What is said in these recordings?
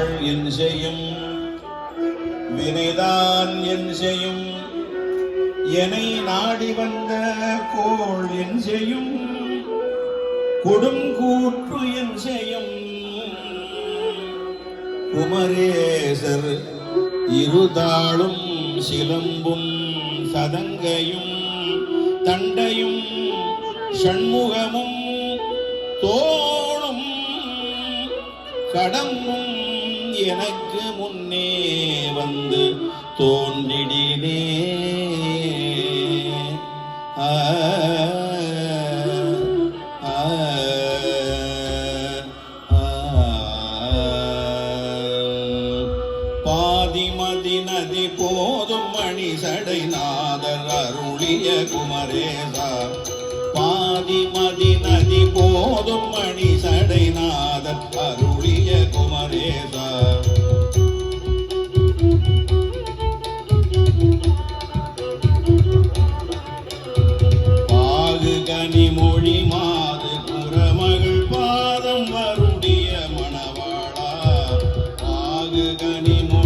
நாள் என் செய்யும். வினைதான் என் செய்யும். என்னை நாடி வந்த கோள் என் செய்யும். கொடுங்கூற்று என் செய்யும். குமரேசர் இருதாளும் சிலம்பும் சதங்கையும் தண்டையும் ஷண்முகமும் தோளும் கடம்பும் எனக்கு முன்னே வந்து தோன்றிடினே. பாதிமதி நதி போதும் மணி சடை நாதர் அருளிய குமரேசா. பாதிமதி நதி போதும் மணி சடை camino.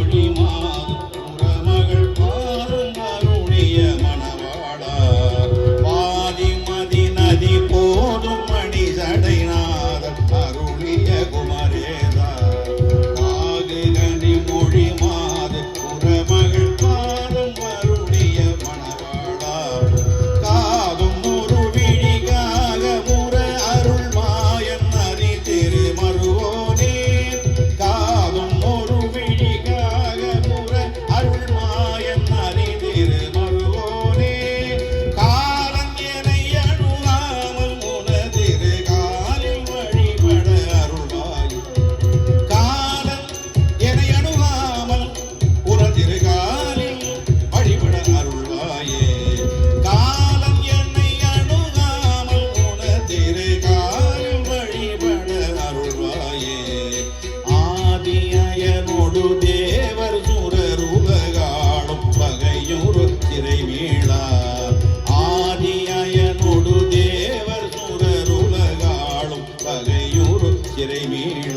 இருக்கிறேன்